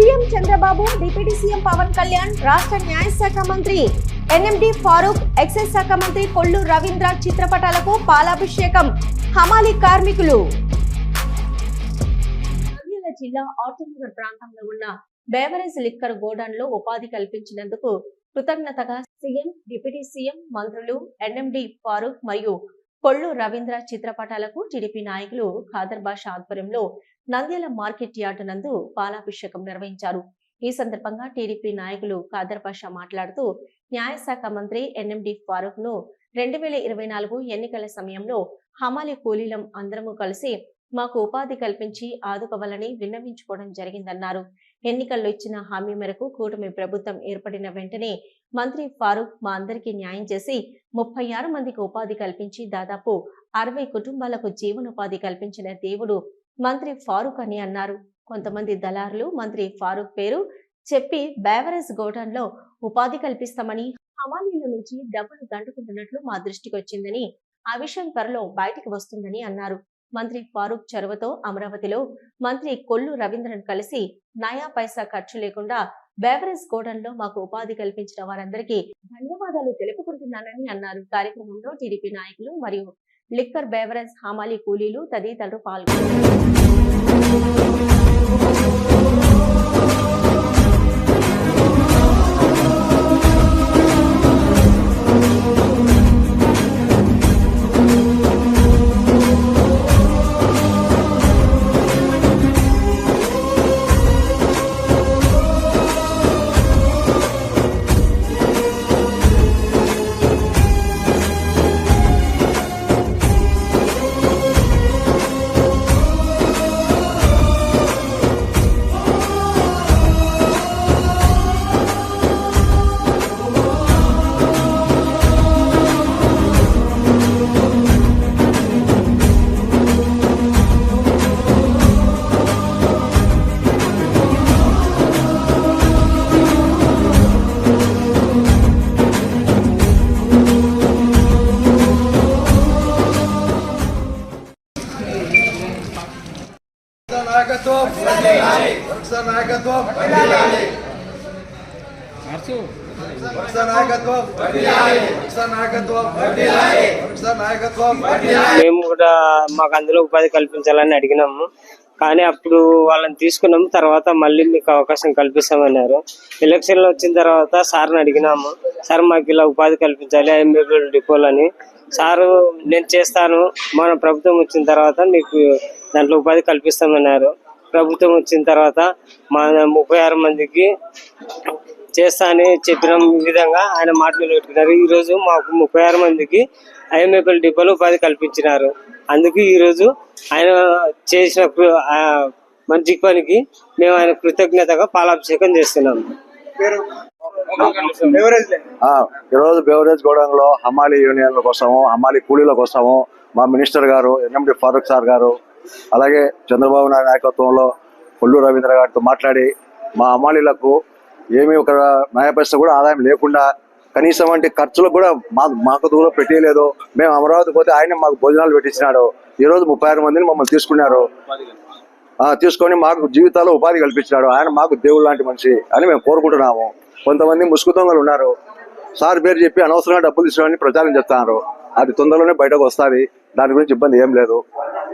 CM Chandrababu deputy CM Pawan Kalyan రాష్ట్ర న్యాయశాఖ మంత్రి ఎన్ఎండి ఫారూక్ ఎక్సైజ్ శాఖ మంత్రి కొల్లు రవీంద్ర చిత్రపటాలకు పాలాభిషేకం. హమాలి కార్మికులు. జిల్లా ఆటోనగర్ ప్రాంతంలో ఉన్న బేవరేజ్ లిక్కర్ గోడౌన్లో ఉపాధి కల్పించినందుకు కృతజ్ఞతగా సీఎం డిప్యూటీ సీఎం మంత్రులు ఎన్ఎండి ఫారూక్ మరియు కొల్లు రవీంద్ర చిత్రపటాలకు టీడీపీ నాయకులు ఖాదర్ బాషా ఆధ్వర్యంలో నంద్యాల మార్కెట్ యార్డు నందు పాలాభిషేకం నిర్వహించారు. ఈ సందర్భంగా టీడీపీ నాయకులు ఖాదర్ బాషా మాట్లాడుతూ న్యాయశాఖ మంత్రి ఎన్ఎండి ఫారూక్ను రెండు వేల ఇరవై నాలుగు ఎన్నికల సమయంలో హమాలి కూలీలం అందరము కలిసి మాకు ఉపాధి కల్పించి ఆదుకోవాలని విన్నవించుకోవడం జరిగిందన్నారు. ఎన్నికల్లో ఇచ్చిన హామీ మేరకు కూటమి ప్రభుత్వం ఏర్పడిన వెంటనే మంత్రి ఫారూక్ మా అందరికీ న్యాయం చేసి ముప్పై ఆరు మందికి ఉపాధి కల్పించి దాదాపు అరవై కుటుంబాలకు జీవనోపాధి కల్పించిన దేవుడు మంత్రి ఫారూక్ అని అన్నారు. కొంతమంది దళారులు మంత్రి ఫారూక్ పేరు చెప్పి బేవరేజ్ గోడౌన్లో ఉపాధి కల్పిస్తామని హమాలీల నుంచి డబ్బులు దండుకుంటున్నట్లు మా దృష్టికి వచ్చిందని ఆ విషయం త్వరలో బయటికి వస్తుందని అన్నారు. మంత్రి ఫారూక్ చొరవతో అమరావతిలో మంత్రి కొల్లు రవీంద్రన్ కలిసి నయా పైసా ఖర్చు లేకుండా బేవరేజ్ గోడౌన్లో మాకు ఉపాధి కల్పించిన వారందరికీ ధన్యవాదాలు తెలుపుకుంటున్నానని అన్నారు. కార్యక్రమంలో టీడీపీ నాయకులు మరియు లిక్కర్ బేవరేజ్ హామాలి కూలీలు తదితరులు పాల్గొన్నారు. నాయకత్వం. వరుస నాయకత్వం. వరుస నాయకత్వం. వరుస నాయకత్వం. వరుస నాయకత్వం. మేము కూడా మాకు అందులో ఉపాధి కల్పించాలని అడిగినాము కానీ అప్పుడు వాళ్ళని తీసుకున్నాము తర్వాత మళ్ళీ మీకు అవకాశం కల్పిస్తామన్నారు. ఎలక్షన్లు వచ్చిన తర్వాత సార్ని అడిగినాము. సార్ మాకు ఇలా ఉపాధి కల్పించాలి ఐఎంఏబుల్ డిపోలని. సారు నేను చేస్తాను. మన ప్రభుత్వం వచ్చిన తర్వాత మీకు దాంట్లో ఉపాధి కల్పిస్తామన్నారు. ప్రభుత్వం వచ్చిన తర్వాత మా ముప్పై ఆరు మందికి చేస్తా అని చెప్పిన విధంగా ఆయన మాట నిలబెట్టుకున్నారు. ఈ రోజు మాకు ముప్పై ఆరు మందికి ఐఎంఏపల్ డిపోలో ఉపాధి కల్పించినారు. అందుకు ఈ రోజు ఆయన చేసిన ఆ మంచి పనికి మేము ఆయన కృతజ్ఞతగా పాలాభిషేకం చేస్తున్నాము ఈరోజు బెవరేజ్ గోడౌన్లో హమాలి యూనియన్ల కోసము హమాలి కూలీల కోసము మా మినిస్టర్ గారు ఎన్ఎండి ఫారూక్ సార్ గారు అలాగే చంద్రబాబు నాయుడు నాయకత్వంలో కొల్లు రవీంద్ర గారితో మాట్లాడి మా హమాలీలకు ఏమీ ఒక న్యాయ కూడా ఆదాయం లేకుండా కనీసం వంటి ఖర్చులకు కూడా మాకు మాకు దూరం పెట్టలేదు మేము అమరావతి పోతే ఆయన మాకు భోజనాలు పెట్టించినాడు. ఈ రోజు ముప్పై ఆరు మందిని మమ్మల్ని తీసుకున్నారు. ఆ, తీసుకొని మాకు జీవితాల్లో ఉపాధి కల్పించినాడు. ఆయన మాకు దేవుడు లాంటి మనిషి అని మేము కోరుకుంటున్నాము. కొంతమంది ముసుగుతొంగలు ఉన్నారు. సార్ పేరు చెప్పి అనవసరంగా డబ్బులు తీసుకోవాలని ప్రచారం చేస్తున్నారు. అది తొందరలోనే బయటకు వస్తుంది. దాని గురించి ఇబ్బంది ఏం లేదు.